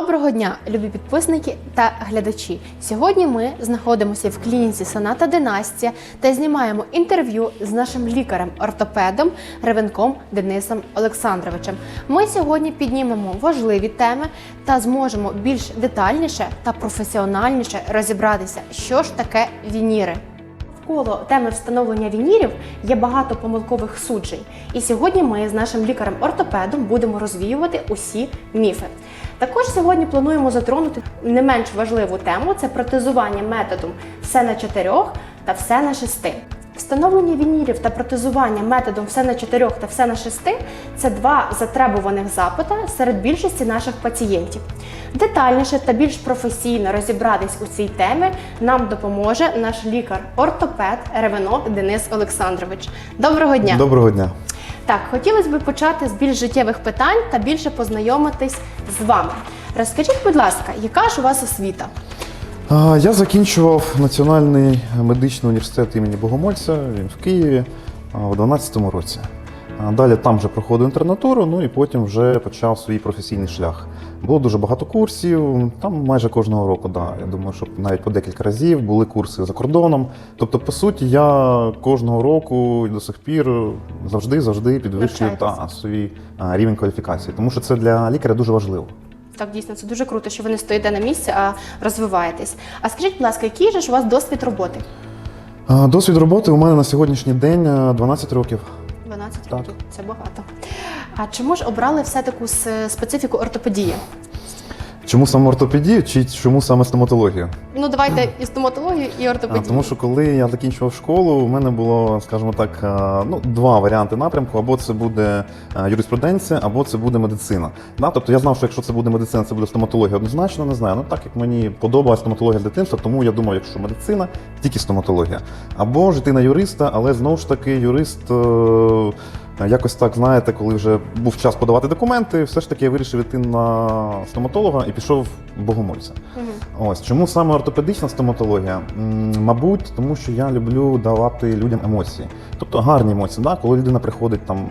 Доброго дня, любі підписники та глядачі. Сьогодні ми знаходимося в клініці Соната Династія та знімаємо інтерв'ю з нашим лікарем-ортопедом Ревенком Денисом Олександровичем. Ми сьогодні піднімемо важливі теми та зможемо більш детальніше та професіональніше розібратися, що ж таке вініри. Навколо теми встановлення вінірів є багато помилкових суджень. І сьогодні ми з нашим лікарем-ортопедом будемо розвіювати усі міфи. Також сьогодні плануємо затронути не менш важливу тему це протезування методом все на чотирьох та все на шести. Встановлення вінірів та протезування методом все на чотирьох та все на шести це два затребуваних запита серед більшості наших пацієнтів. Детальніше та більш професійно розібратись у цій темі нам допоможе наш лікар-ортопед Ревенок Денис Олександрович. Доброго дня! Доброго дня. Так, хотілося б почати з більш життєвих питань та більше познайомитись з вами. Розкажіть, будь ласка, яка ж у вас освіта? Я закінчував Національний медичний університет імені Богомольця він в Києві у 2012 році. Далі там вже проходив інтернатуру, ну і потім вже почав свій професійний шлях. Було дуже багато курсів, там майже кожного року, да. Я думаю, що навіть по декілька разів були курси за кордоном. Тобто, по суті, я кожного року і до сих пір завжди завжди підвищую та, свій а, рівень кваліфікації, тому що це для лікаря дуже важливо. Так, дійсно, це дуже круто, що ви не стоїте на місці, а розвиваєтесь. А скажіть, будь ласка, який же ж у вас досвід роботи? Досвід роботи у мене на сьогоднішній день а, 12 років. 12 Так. років, це багато. А чому ж обрали все таку специфіку ортопедії? Чому саме ортопедію чи чому саме стоматологію? Ну, давайте і стоматологію, і А, тому що коли я закінчував школу, у мене було, скажімо так, ну, два варіанти напрямку: або це буде юриспруденція, або це буде медицина. Да? Тобто я знав, що якщо це буде медицина, це буде стоматологія. Однозначно не знаю. Ну так як мені подобалась стоматологія з дитинства, тому я думав, якщо медицина, тільки стоматологія. Або ж йти на юриста, але знову ж таки юрист. Е, Якось так, знаєте, коли вже був час подавати документи, все ж таки я вирішив йти на стоматолога і пішов богомольця. Мгм. Ось чому саме ортопедична стоматологія? Мабуть, тому що я люблю давати людям емоції, тобто гарні емоції, да? коли людина приходить там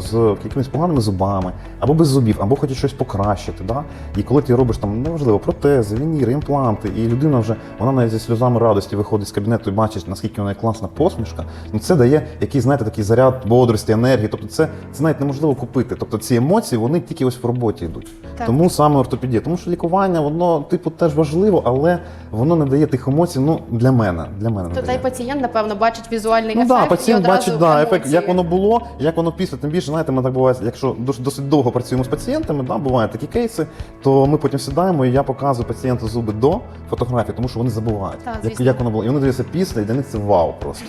з якимись поганими зубами, або без зубів, або хоче щось покращити. Да? І коли ти робиш там неважливо протези, вініри, імпланти, і людина вже вона навіть зі сльозами радості виходить з кабінету і бачить, наскільки вона класна посмішка. Ну це дає якийсь, знаєте, такий заряд бодрості, енергії. Тобто, це, це навіть неможливо купити. Тобто ці емоції вони тільки ось в роботі йдуть. Так. Тому саме ортопедія, тому що лікування, воно типу теж важливо, але воно не дає тих емоцій. Ну для мене, для мене не То та й пацієнт, напевно, бачить візуальний Ну ефект да, і пацієнт одразу бачить да, ефект, як воно було, як воно після. Тим більше, знаєте, ми так буває, якщо дос- досить довго працюємо з пацієнтами, да, бувають такі кейси, то ми потім сідаємо і я показую пацієнту зуби до фотографії, тому що вони забувають, Так, як, як воно було. І вони дивляться після, і для них це вау просто.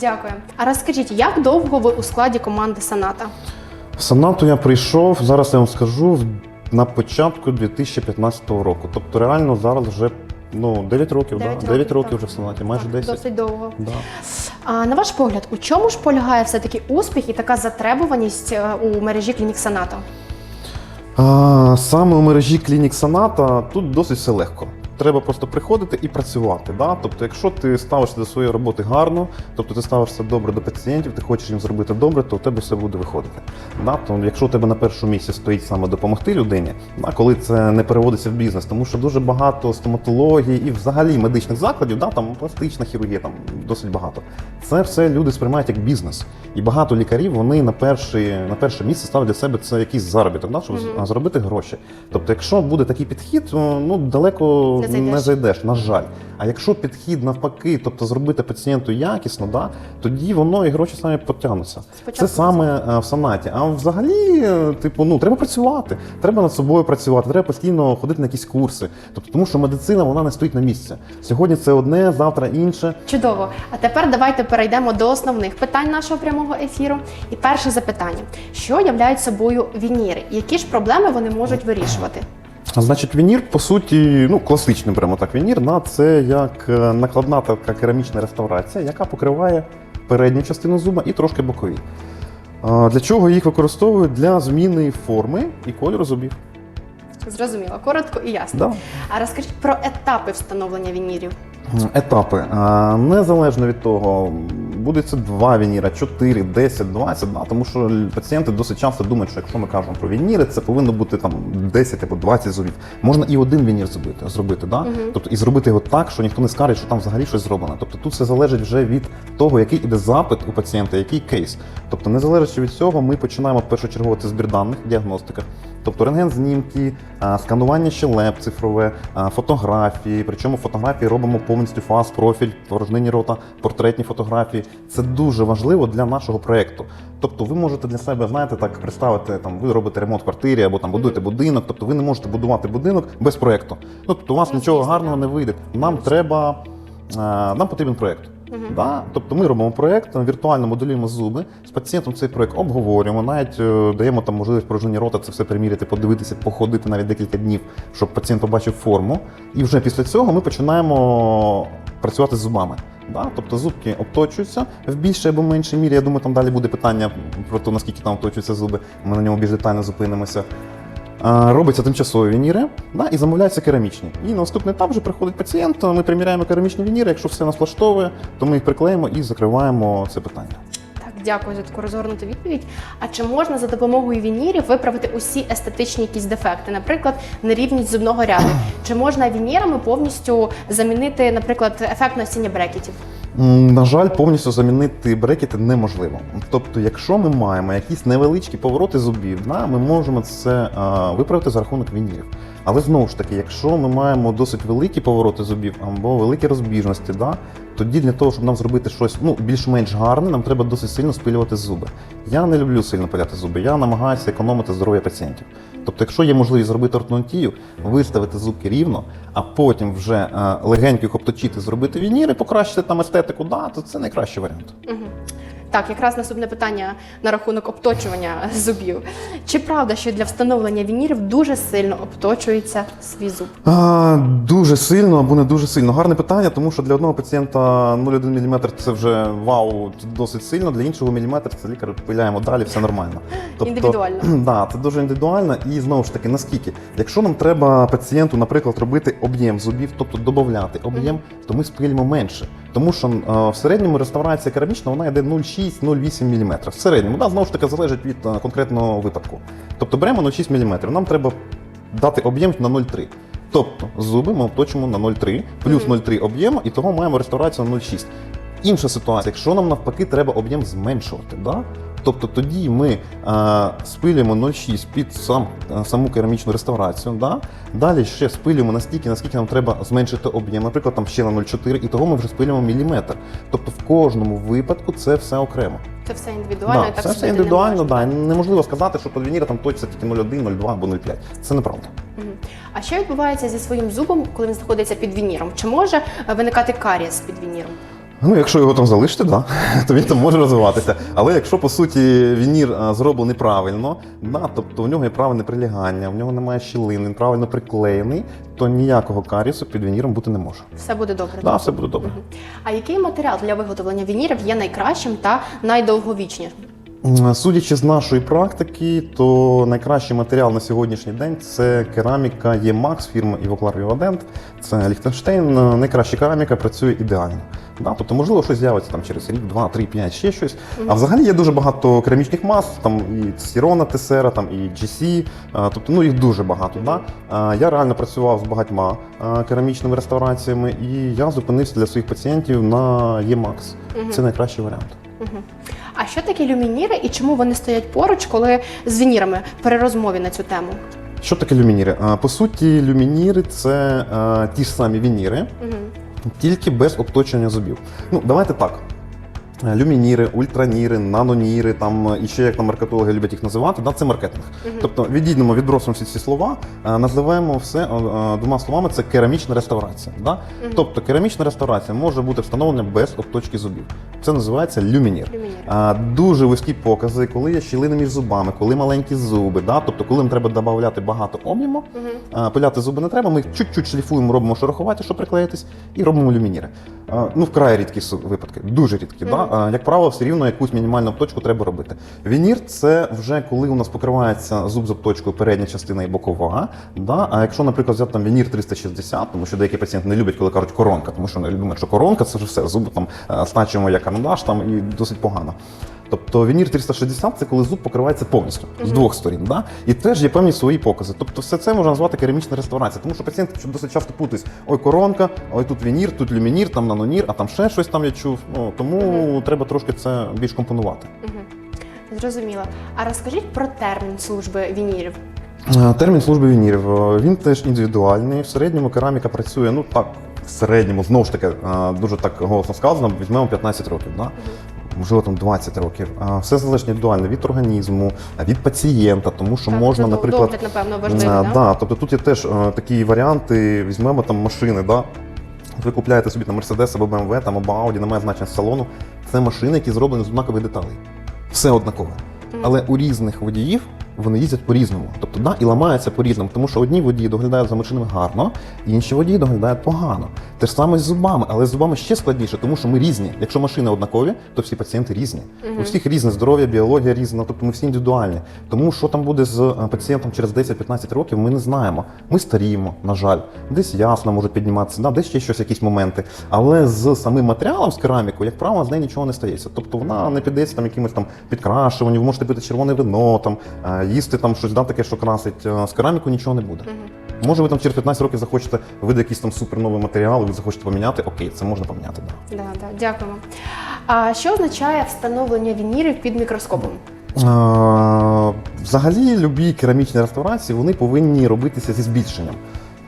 Дякую. А розкажіть, як довго ви у складі команди Саната? В Санату я прийшов, зараз я вам скажу, на початку 2015 року. Тобто реально зараз вже ну, 9 років, Дев'ять да? 9 років, років вже в Санаті, майже Так, 10. Досить довго. Да. А на ваш погляд, у чому ж полягає все-таки успіх і така затребуваність е, у мережі клінік Саната? А, саме у мережі клінік Саната тут досить все легко. Треба просто приходити і працювати. Да? Тобто, якщо ти ставишся до своєї роботи гарно, тобто ти ставишся добре до пацієнтів, ти хочеш їм зробити добре, то у тебе все буде виходити. Да? То, якщо у тебе на першому місці стоїть саме допомогти людині, да? коли це не переводиться в бізнес, тому що дуже багато стоматології і взагалі медичних закладів, да? там пластична хірургія, там досить багато. Це все люди сприймають як бізнес. І багато лікарів вони на перший, на перше місце ставлять для себе це якийсь заробіток, да? щоб Мгм. заробити гроші. Тобто, якщо буде такий підхід, ну далеко Не зайдеш. не зайдеш, на жаль. А якщо підхід навпаки, тобто зробити пацієнту якісно, да, тоді воно і гроші самі потягнуться. Спочатку Це саме е, в санаті. А взагалі, е, типу, ну треба працювати, треба над собою працювати, треба постійно ходити на якісь курси. Тобто, тому що медицина вона не стоїть на місці. Сьогодні це одне, завтра інше. Чудово. А тепер давайте перейдемо до основних питань нашого прямого ефіру. І перше запитання: що являють собою вініри? Які ж проблеми вони можуть вирішувати? А, Значить, вінір, по суті, ну класичний прямо так вінір, на це як е, накладна така керамічна реставрація, яка покриває передню частину зуба і трошки бокові. Для чого їх використовують? Для зміни форми і кольору зубів. Зрозуміло, коротко і ясно. Да. А розкажіть про етапи встановлення вінірів. Етапи. Незалежно від того, буде це два вініра, 4, 10, 20, да, тому що пацієнти досить часто думають, що якщо ми кажемо про вініри, це повинно бути там 10 або 20 зубів. Можна і один вінір зробити, зробити да? тобто і зробити його так, що ніхто не скаже, що там взагалі щось зроблено. Тобто тут все залежить вже від того, який іде запит у пацієнта, який кейс. Тобто, незалежно від цього, ми починаємо першочергово це збір даних, діагностика. Тобто рентген-знімки, сканування щелеп цифрове, фотографії. Причому фотографії робимо повністю фаз, профіль, порожнині рота, портретні фотографії. Це дуже важливо для нашого проєкту. Тобто, ви можете для себе, знаєте, так представити, там ви робите ремонт в квартирі або там будуєте будинок. Тобто ви не можете будувати будинок без проєкту. Ну тобто у вас нічого гарного не вийде. Нам треба, нам потрібен проєкт. Да? Тобто ми робимо проєкт, віртуально моделюємо зуби, з пацієнтом цей проєкт обговорюємо, навіть е, даємо там можливість порожнення рота це все приміряти, подивитися, походити навіть декілька днів, щоб пацієнт побачив форму. І вже після цього ми починаємо працювати з зубами. Да? Тобто зубки обточуються в більшій або меншій мірі. Я думаю, там далі буде питання про те, наскільки там обточуються зуби. Ми на ньому більш детально зупинимося. Робиться тимчасові вініри да, і замовляються керамічні. І на наступний етап вже приходить пацієнт, ми приміряємо керамічні вініри. Якщо все нас влаштовує, то ми їх приклеїмо і закриваємо це питання. Так, дякую за таку розгорнуту відповідь. А чи можна за допомогою вінірів виправити усі естетичні якісь дефекти, наприклад, нерівність зубного ряду? Чи можна вінірами повністю замінити, наприклад, ефект носіння брекетів? На жаль, повністю замінити брекети неможливо. Тобто, якщо ми маємо якісь невеличкі повороти зубів, да, ми можемо це виправити за рахунок вінірів. Але знову ж таки, якщо ми маємо досить великі повороти зубів або великі розбіжності, да, тоді для того, щоб нам зробити щось ну, більш-менш гарне, нам треба досить сильно спилювати зуби. Я не люблю сильно пиляти зуби, я намагаюся економити здоров'я пацієнтів. Тобто, якщо є можливість зробити ортодонтію, виставити зубки рівно, а потім вже е, легенько їх зробити вініри, покращити там естетику, да, то це найкращий варіант. Угу. Так, якраз наступне питання на рахунок обточування зубів. Чи правда, що для встановлення вінірів дуже сильно обточується свій зуб? А, дуже сильно або не дуже сильно. Гарне питання, тому що для одного пацієнта 0,1 мм це вже вау, досить сильно. Для іншого міліметр це лікар пиляємо далі, все нормально. Індивідуально. Да, це дуже індивідуально. І знову ж таки, наскільки, якщо нам треба пацієнту, наприклад, робити об'єм зубів, тобто додати об'єм, то ми спилюємо менше. Тому що е, в середньому реставрація керамічна вона йде 0,6-0,8 мм. В середньому, да, знову ж таки, залежить від е, конкретного випадку. Тобто беремо 0,6 мм. Нам треба дати об'єм на 0,3. Тобто зуби ми обточимо на 0,3, плюс 0,3 об'єм, і того маємо реставрацію на 0,6. Інша ситуація, якщо нам навпаки треба об'єм зменшувати, да? Тобто тоді ми е, спилюємо 0,6 під сам, е, саму керамічну реставрацію, да? далі ще спилюємо настільки, наскільки нам треба зменшити об'єм, наприклад, там ще на 0,4, і того ми вже спилюємо міліметр. Тобто в кожному випадку це все окремо. Це все індивідуально, Да, так це все судити не індивідуально, да. неможливо сказати, що под вініра там точиться тільки 0,1, 0,2 або 0,5. Це неправда. А що відбувається зі своїм зубом, коли він знаходиться під вініром? Чи може е, виникати карієс під вініром? Ну, якщо його там залишити, да, то він там може розвиватися. Але якщо по суті вінір зроблений правильно, да, тобто в нього є правильне прилягання, в нього немає щілин, він правильно приклеєний, то ніякого карісу під вініром бути не може. Все буде добре. Да, так? все буде добре. А який матеріал для виготовлення вінірів є найкращим та найдовговічнішим? Судячи з нашої практики, то найкращий матеріал на сьогоднішній день це кераміка Ємакс фірми Івоклар Вівадент. Це Ліхтенштейн. Найкраща кераміка працює ідеально. Да? Тобто, можливо, щось з'явиться там через рік, два, три, п'ять, ще щось. А взагалі є дуже багато керамічних мас, там і Сірона Тесера, там і GC, е, тобто ну їх дуже багато. Да? Е, Я реально працював з багатьма е, керамічними реставраціями, і я зупинився для своїх пацієнтів на Ємакс. Мгм. Це найкращий варіант. Мгм. А що таке люмініри і чому вони стоять поруч, коли з вінірами при розмові на цю тему? Що таке люмініри? По суті, люмініри це ті ж самі вініри, угу. тільки без обточення зубів. Ну, давайте так. Е, Люмініри, ультраніри, наноніри, там е, і ще як там маркетологи люблять їх називати, да, це маркетинг. Мгм. Тобто відійдемо, відбросимо всі ці слова, е, називаємо все двома словами: це керамічна реставрація. Да? Мгм. Тобто керамічна реставрація може бути встановлена без обточки зубів. Це називається люмінір. А, Дуже вузькі покази, коли є щілини між зубами, коли маленькі зуби, да? тобто коли нам треба додати багато об'єму, Мгм. а, пиляти зуби не треба, ми їх чуть-чуть шліфуємо, робимо шероховаті, щоб приклеїтись, і робимо люмініри. А, Ну, вкрай рідкі випадки, дуже рідкі. Да? да, е, як правило, все рівно якусь мінімальну обточку треба робити. Вінір це вже коли у нас покривається зуб з обточкою передня частина і бокова. Да? А якщо, наприклад, взяти там вінір 360, тому що деякі пацієнти не люблять, коли кажуть коронка, тому що вони думають, що коронка це вже все, зуби там стачимо, стачуємо як карандаш там і досить погано. Тобто вінір 360 це коли зуб покривається повністю з двох сторін. Да? І теж є певні свої покази. Тобто все це можна назвати керамічна реставрація, тому що пацієнти що досить часто путають, ой, коронка, ой, тут вінір, тут люмінір, там нанонір, а там ще щось там я чув. Ну, тому треба трошки це більш компонувати. Зрозуміло. А розкажіть про термін служби вінірів. Е, Термін служби вінірів е, він теж індивідуальний. В середньому кераміка працює, ну так, в середньому, знову ж таки, е, дуже так голосно сказано, візьмемо 15 років. Да? Можливо, там 20 років. Все залежить індивідуально від організму, від пацієнта, тому що Так, можна, це наприклад, догляд, напевно, важливий, Е, да? да, тобто тут є теж е, такі варіанти, візьмемо там машини, да? Ви купляєте собі там Mercedes або BMW, там, або Audi, немає значення з салону. Це машини, які зроблені з однакових деталей. Все однакове. Але у різних водіїв вони їздять по-різному. Тобто, да, і ламаються по-різному, тому що одні водії доглядають за машинами гарно, інші водії доглядають погано. Те ж саме з зубами, але з зубами ще складніше, тому що ми різні. Якщо машини однакові, то всі пацієнти різні. У всіх різне здоров'я, біологія різна, тобто ми всі індивідуальні. Тому що там буде з е, пацієнтом через 10-15 років, ми не знаємо. Ми старіємо, на жаль, десь ясно може підніматися, да, десь ще щось, якісь моменти. Але з самим матеріалом, з керамікою, як правило, з нею нічого не стається. Тобто вона не піддається там якимось там підкрашуванням, ви можете пити червоне вино, там е, їсти там щось да, таке, що красить. Е, З кераміку, нічого не буде. Може, ви там через 15 років захочете видати якийсь там суперновий матеріал, ви захочете поміняти, окей, це можна поміняти. Да. Да, да, дякуємо. А що означає встановлення вінірів під мікроскопом? А, Взагалі, любі керамічні реставрації вони повинні робитися зі збільшенням.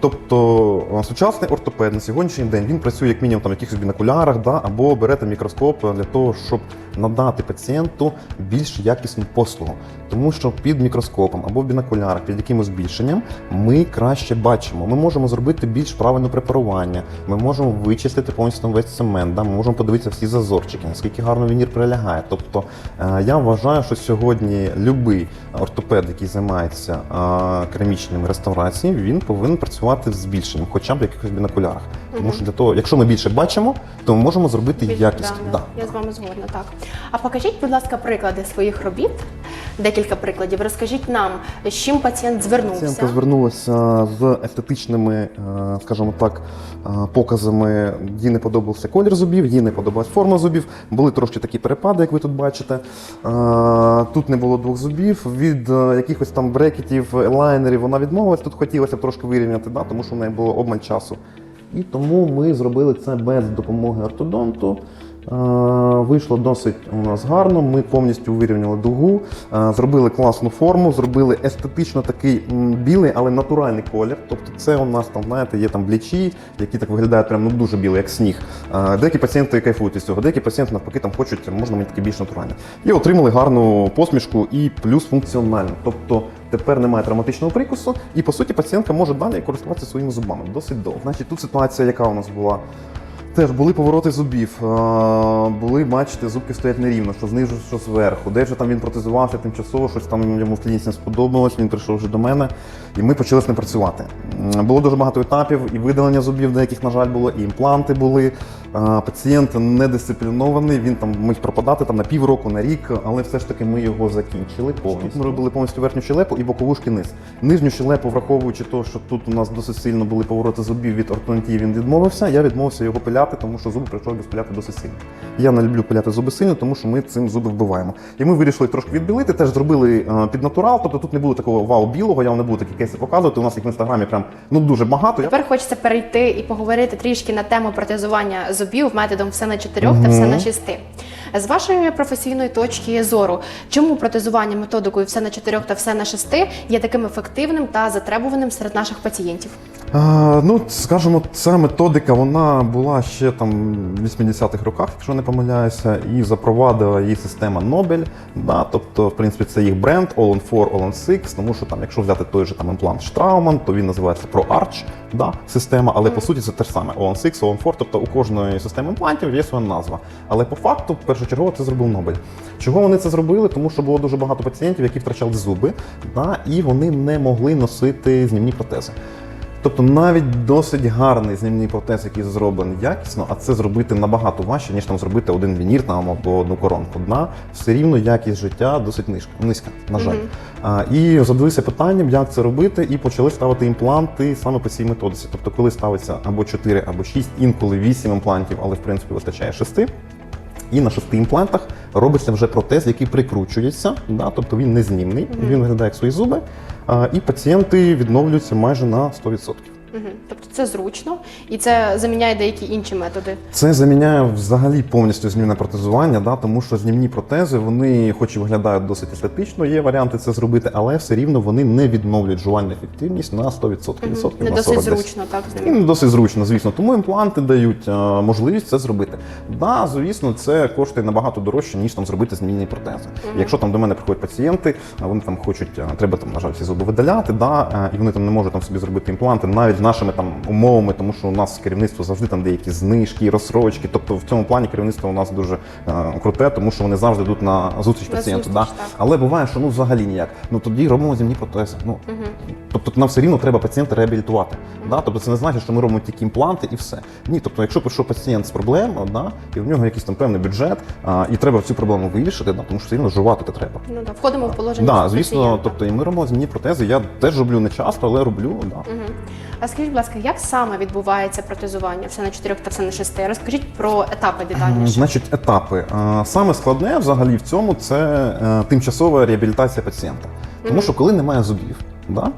Тобто сучасний ортопед на сьогоднішній день він працює як мінімум там в якихось бінокулярах, да, або берете мікроскоп для того, щоб надати пацієнту більш якісну послугу. Тому що під мікроскопом або в бінокулярах, під якимось збільшенням, ми краще бачимо. Ми можемо зробити більш правильне препарування. Ми можемо вичислити повністю весь цемент. Да? Ми можемо подивитися всі зазорчики, наскільки гарно вінір прилягає. Тобто е, я вважаю, що сьогодні будь-який ортопед, який займається е, керамічними реставраціями, він повинен працювати з збільшенням, хоча б в якихось бінокулярах. Тому що для того, якщо ми більше бачимо, то ми можемо зробити Більше, якість. Да, Да. Я з вами згодна, так. А покажіть, будь ласка, приклади своїх робіт. Декілька прикладів. Розкажіть нам, з чим пацієнт звернувся. Пацієнтка звернулася з естетичними, е, скажімо так, е, показами. Їй не подобався колір зубів, їй не подобалась форма зубів. Були трошки такі перепади, як ви тут бачите. Е, Тут не було двох зубів. Від якихось там брекетів, лайнерів вона відмовилась. Тут хотілося трошки вирівняти, да, тому що в неї було обмаль часу. І тому ми зробили це без допомоги ортодонту. Е, Вийшло досить у нас гарно. Ми повністю вирівняли дугу, е, зробили класну форму, зробили естетично такий білий, але натуральний колір. Тобто, це у нас там, знаєте, є там блічі, які так виглядають прям ну дуже білий, як сніг. Е, Деякі пацієнти кайфують із цього, деякі пацієнти навпаки там хочуть, можна мені таке більш натуральне. І отримали гарну посмішку і плюс функціональну. Тобто тепер немає травматичного прикусу, і по суті пацієнтка може далі користуватися своїми зубами досить довго. Значить, тут ситуація, яка у нас була. Теж були повороти зубів, е, були, бачите, зубки стоять нерівно, що знизу, що зверху. Де вже там він протезувався тимчасово, щось там йому в клініці не сподобалось, він прийшов вже до мене, і ми почали з ним працювати. Було дуже багато етапів, і видалення зубів, деяких, на жаль, було, і імпланти були. Е, Пацієнт недисциплінований, він там міг пропадати там на півроку, на рік, але все ж таки ми його закінчили повністю. Ми робили повністю верхню щелепу і бокову шкіниз. Нижню щелепу, враховуючи те, що тут у нас досить сильно були повороти зубів від ортодонтії, він відмовився. Я відмовився його пиляти, тому що зуби прийшов поляти досить сильно. Я не люблю пиляти зуби сильно, тому що ми цим зуби вбиваємо. І ми вирішили трошки відбілити, теж зробили е, під натурал, тобто тут не було такого вау білого, я вам не буду такі кейси показувати. У нас їх в інстаграмі прям ну дуже багато. Тепер хочеться перейти і поговорити трішки на тему протезування зубів методом все на чотирьох та все на шести. З вашої професійної точки зору, чому протезування методикою все на чотирьох та все на шести є таким ефективним та затребуваним серед наших пацієнтів? А, ну, скажімо, ця методика вона була ще там в 80-х роках, якщо не помиляюся, і запровадила її система Nobel. Да, тобто, в принципі, це їх бренд All on 4, All on 6, тому що там, якщо взяти той же там імплант Straumann, то він називається ProArch да, система, але по суті це те ж саме All on 6, All on 4, тобто у кожної системи імплантів є своя назва. Але по факту, першочергово, це зробив Nobel. Чого вони це зробили? Тому що було дуже багато пацієнтів, які втрачали зуби, да, і вони не могли носити знімні протези. Тобто навіть досить гарний знімний протез, який зроблений якісно, а це зробити набагато важче, ніж там зробити один вінір там, або одну коронку дна, все рівно якість життя досить низька, низька на жаль. А, і задалися питанням, як це робити, і почали ставити імпланти саме по цій методиці. Тобто, коли ставиться або 4, або 6, інколи 8 імплантів, але в принципі вистачає 6. І на шести імплантах робиться вже протез, який прикручується, да, тобто він не знімний, він виглядає як свої зуби, а, і пацієнти відновлюються майже на 100%. Мгм. Тобто це зручно і це заміняє деякі інші методи. Це заміняє взагалі повністю знімне протезування, да, тому що знімні протези, вони, хоч і виглядають досить естетично, є варіанти це зробити, але все рівно вони не відновлюють жувальну ефективність на 100%. Мгм. відсотків, Не на досить 40 десь. зручно, так з І ними. не досить зручно, звісно. Тому імпланти дають е, можливість це зробити. Да, звісно, це коштує набагато дорожче, ніж там зробити змінні протези. Якщо там до мене приходять пацієнти, а вони там хочуть, е, треба там, на жаль, всі зуби видаляти, да, е, і вони там не можуть там собі зробити імпланти, навіть з нашими там умовами, тому що у нас керівництво завжди там деякі знижки, розсрочки. Тобто в цьому плані керівництво у нас дуже е, круте, тому що вони завжди йдуть на зустріч пацієнту. да. Але буває, що ну взагалі ніяк. Ну тоді робимо зімні протези. Ну Мгм. Тобто нам все рівно треба пацієнта реабілітувати. Да? Тобто це не значить, що ми робимо тільки імпланти і все. Ні, тобто, якщо прийшов пацієнт з проблемою, да, і в нього якийсь там певний бюджет, а, і треба цю проблему вирішити, да, тому що все рівно жувати треба. Ну да, входимо в положення. Да, звісно, пацієнта. тобто і ми робимо змінні протези. Я теж роблю не часто, але роблю. Да. Мгм. А скажіть, будь ласка, як саме відбувається протезування? Все на чотирьох та все на шести. Розкажіть про етапи детальніше. Значить, етапи. Е, Саме складне взагалі в цьому це е, тимчасова реабілітація пацієнта. Тому що коли немає зубів, да?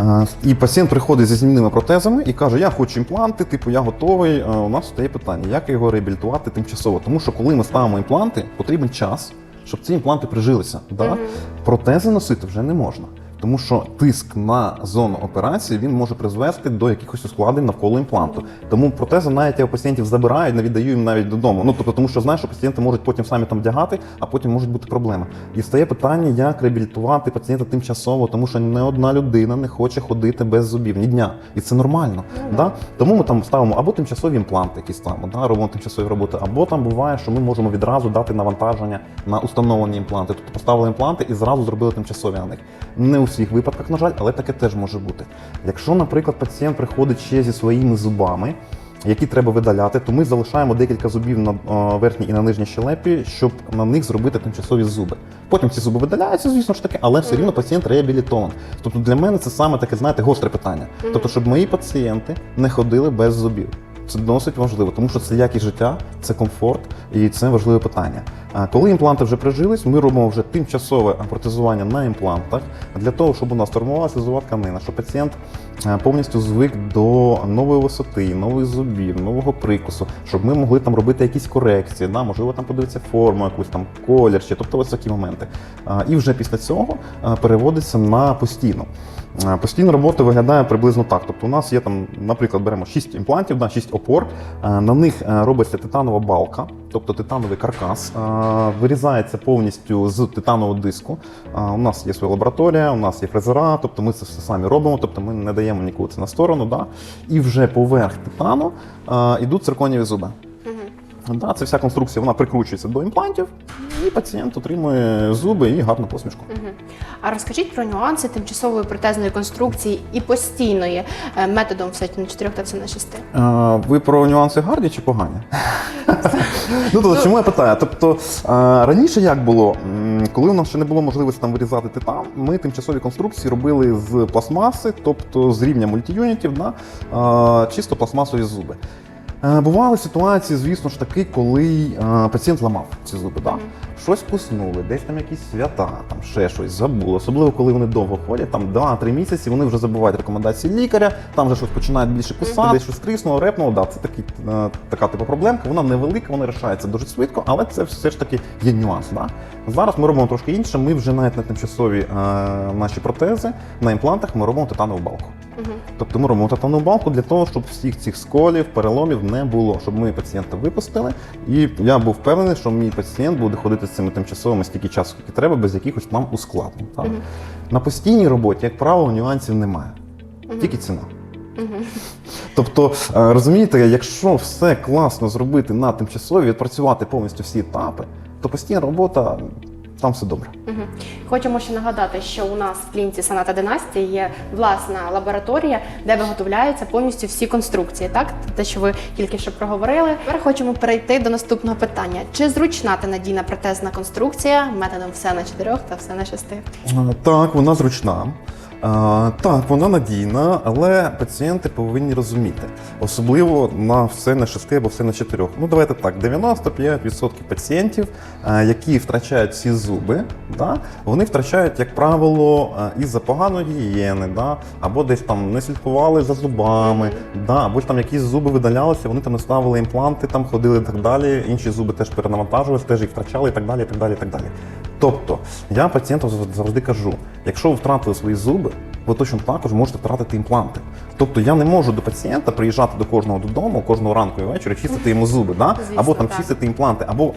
е, і пацієнт приходить зі змінними протезами і каже: Я хочу імпланти, типу, я готовий. У нас стає питання, як його реабілітувати тимчасово. Тому що коли ми ставимо імпланти, потрібен час, щоб ці імпланти прижилися. Да? Протези носити вже не можна. Тому що тиск на зону операції він може призвести до якихось ускладнень навколо імпланту. Тому протези навіть я у пацієнтів забираю, не віддаю їм навіть додому. Ну тобто, тому що знаєш, що пацієнти можуть потім самі там вдягати, а потім можуть бути проблеми. І стає питання, як реабілітувати пацієнта тимчасово, тому що не одна людина не хоче ходити без зубів ні дня, і це нормально. Ну, да? Тому ми там ставимо або тимчасові імпланти, які ставимо, да? робимо тимчасові роботи, або там буває, що ми можемо відразу дати навантаження на установлені імпланти. Тобто поставили імпланти і зразу зробили тимчасові на них. Не у всіх випадках, на жаль, але таке теж може бути. Якщо, наприклад, пацієнт приходить ще зі своїми зубами. Які треба видаляти, то ми залишаємо декілька зубів на е, верхній і на нижній щелепі, щоб на них зробити тимчасові зуби. Потім ці зуби видаляються, звісно ж таки, але все рівно пацієнт реабілітований. Тобто для мене це саме таке, знаєте, гостре питання. Тобто, щоб мої пацієнти не ходили без зубів. Це досить важливо, тому що це якість життя, це комфорт і це важливе питання. Коли імпланти вже прижились, ми робимо вже тимчасове протезування на імплантах для того, щоб у нас формувалася зова тканина, щоб пацієнт повністю звик до нової висоти, нових зубів, нового прикусу, щоб ми могли там робити якісь корекції, да, можливо, там подивитися форму, якусь там колір, чи тобто ось такі моменти. І вже після цього е, переводиться на постійну. Е, Постійна робота виглядає приблизно так. Тобто, у нас є там, наприклад, беремо 6 імплантів, да, 6 опор. е, На них е, робиться титанова балка, тобто титановий каркас, е, вирізається повністю з титанового диску. Е, У нас є своя лабораторія, у нас є фрезера, тобто ми це все самі робимо, тобто ми не даємо нікого це на сторону. Да? І вже поверх титану е, йдуть цирконіві зуби. Да, це вся конструкція вона прикручується до імплантів, і пацієнт отримує зуби і гарну посмішку. Мгм. А розкажіть про нюанси тимчасової протезної конструкції і постійної е, методом все на чотирьох та все на шести. А, ви про нюанси гарні чи погані? ну, тобто, чому я питаю? Тобто раніше як було, коли у нас ще не було можливості там вирізати титан, ми тимчасові конструкції робили з пластмаси, тобто з рівня мультіюнітів, да, а, чисто пластмасові зуби. Е, Бували ситуації, звісно ж таки, коли е, пацієнт ламав ці зуби. Да? Щось куснули, десь там якісь свята, там ще щось забули. Особливо, коли вони довго ходять, там 2-3 місяці, вони вже забувають рекомендації лікаря, там вже щось починають більше кусати, десь щось тріснуло, репнуло. Да, це такий, е, така типу проблемка. Вона невелика, вона рішається дуже швидко, але це все ж таки є нюанс. Да? Зараз ми робимо трошки інше. Ми вже навіть на тимчасові е, наші протези на імплантах ми робимо титанову балку. Мгм. Тобто ми робимо титанову балку для того, щоб всіх цих сколів, переломів не було, щоб ми пацієнта випустили. І я був впевнений, що мій пацієнт буде ходити з цими тимчасовими стільки часу, скільки треба, без якихось там ускладнень. Так? Угу. На постійній роботі, як правило, нюансів немає, угу. тільки ціна. Угу. Тобто, е, розумієте, якщо все класно зробити на тимчасові, відпрацювати повністю всі етапи, то постійна робота там все добре. Угу. Хочемо ще нагадати, що у нас в клініці Саната Династія є власна лабораторія, де виготовляються повністю всі конструкції. Так, те, що ви тільки що проговорили. Тепер хочемо перейти до наступного питання: чи зручна та надійна протезна конструкція методом все на чотирьох та все на шести? Так, вона зручна. Так, вона надійна, але пацієнти повинні розуміти, особливо на все на шести або все на чотирьох. Ну давайте так: 95% пацієнтів, які втрачають всі зуби, да, вони втрачають, як правило, із-за поганої гігієни, да, або десь там не слідкували за зубами, да, або ж там якісь зуби видалялися, вони там не ставили імпланти, там ходили і так далі. Інші зуби теж перенавантажувалися, теж їх втрачали і так далі. і так далі, і так далі. Тобто, я пацієнтам зав- завжди кажу: якщо ви втратили свої зуби, ви точно також можете втратити імпланти. Тобто я не можу до пацієнта приїжджати до кожного додому, кожного ранку і ввечері, чистити йому зуби, да? Звісно, або там так. чистити імпланти, або е,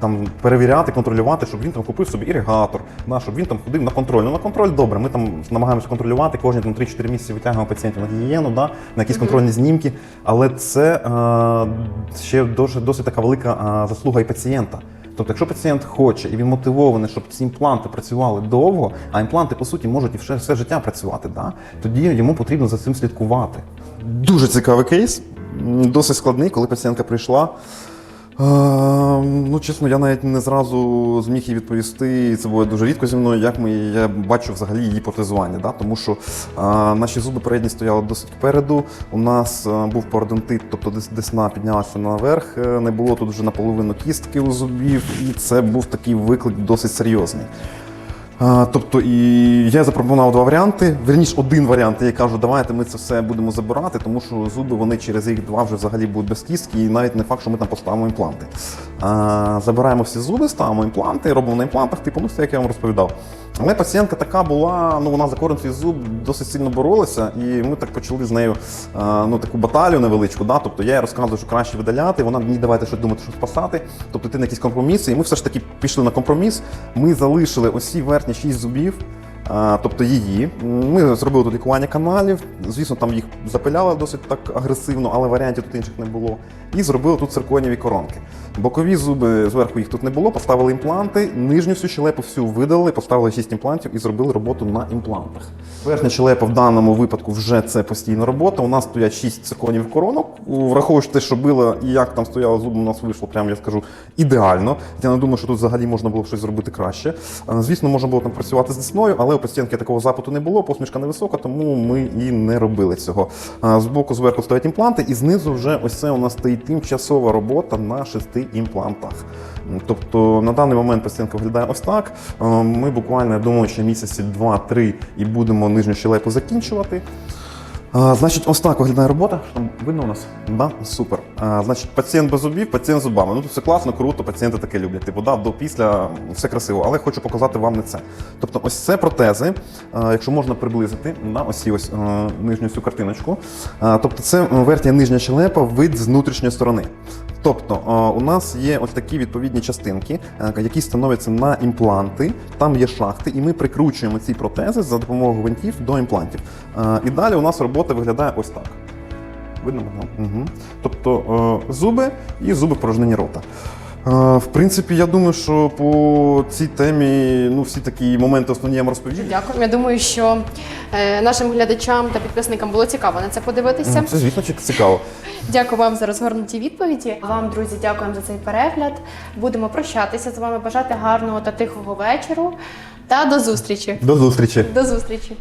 там перевіряти, контролювати, щоб він там купив собі іригатор, да, щоб він там ходив на контроль. Ну на контроль добре. Ми там намагаємося контролювати кожні там 3-4 місяці витягуємо пацієнтів на гігієну, да, на якісь контрольні знімки. Але це е, ще дуже досить така велика е, заслуга і пацієнта. Тобто, якщо пацієнт хоче і він мотивований, щоб ці імпланти працювали довго, а імпланти по суті можуть і все, все життя працювати, да? тоді йому потрібно за цим слідкувати. Дуже цікавий кейс, досить складний, коли пацієнтка прийшла. Е, ну, чесно, я навіть не зразу зміг їй відповісти. і Це було дуже рідко зі мною, як ми, я бачу взагалі її протезування. Да? Тому що а, наші зуби передні стояли досить попереду. У нас а, був пародонтит, тобто десь десна піднялася наверх. е, Не було тут вже наполовину кістки у зубів, і це був такий виклик досить серйозний. Тобто, і я запропонував два варіанти. Верніше, один варіант. Я кажу, давайте ми це все будемо забирати, тому що зуби вони через рік два вже взагалі будуть без кістки, і навіть не факт, що ми там поставимо імпланти. Забираємо всі зуби, ставимо імпланти, робимо на імплантах, типу, ну все, як я вам розповідав. Але пацієнтка така була, ну вона за кожен свій зуб досить сильно боролася, і ми так почали з нею ну, таку баталію невеличку. Да? Тобто я їй розказую, що краще видаляти, вона ні, давайте щось думати, що спасати. Тобто ти на якісь компроміси. І ми все ж таки пішли на компроміс. Ми залишили усі верхні шість зубів. Тобто її. Ми зробили тут лікування каналів. Звісно, там їх запиляли досить так агресивно, але варіантів тут інших не було. І зробили тут цирконіві коронки. Бокові зуби зверху їх тут не було, поставили імпланти, нижню всю щелепу всю видали, поставили 6 імплантів і зробили роботу на імплантах. Верхня щелепа в даному випадку вже це постійна робота. У нас стоять 6 цирконів коронок. Враховуючи те, що було і як там стояли зуби, у нас вийшло прямо, я скажу, ідеально. Я не думаю, що тут взагалі можна було щось зробити краще. Е, Звісно, можна було там працювати з десною, але у пацієнтки такого запиту не було, посмішка невисока, тому ми і не робили цього. З Збоку зверху стоять імпланти, і знизу вже ось це у нас стоїть тимчасова робота на шести імплантах. Тобто на даний момент пацієнтка виглядає ось так. Ми буквально, я думаю, ще місяці 2-3 і будемо нижню щелепу закінчувати. Значить, ось так виглядає робота. Що там видно у нас? Да? Супер. Значить, пацієнт без зубів, пацієнт з зубами. Ну тут все класно, круто, пацієнти таке люблять. Типу, да, до після все красиво, але хочу показати вам не це. Тобто, ось це протези, якщо можна приблизити, на ось ось а, нижню цю картиночку. Тобто, це верхня нижня щелепа, вид з внутрішньої сторони. Тобто у нас є ось такі відповідні частинки, які становляться на імпланти. Там є шахти, і ми прикручуємо ці протези за допомогою гвинтів до імплантів. І далі у нас робота виглядає ось так. Видно? Угу. Тобто е, зуби і зуби порожнення рота. В принципі, я думаю, що по цій темі ну, всі такі моменти основні я вам розповів. Дякую. Я думаю, що е, нашим глядачам та підписникам було цікаво на це подивитися. Це, звісно, цікаво. Дякую вам за розгорнуті відповіді. Вам, друзі, дякуємо за цей перегляд. Будемо прощатися з вами, бажати гарного та тихого вечору. Та до зустрічі. До зустрічі. До зустрічі.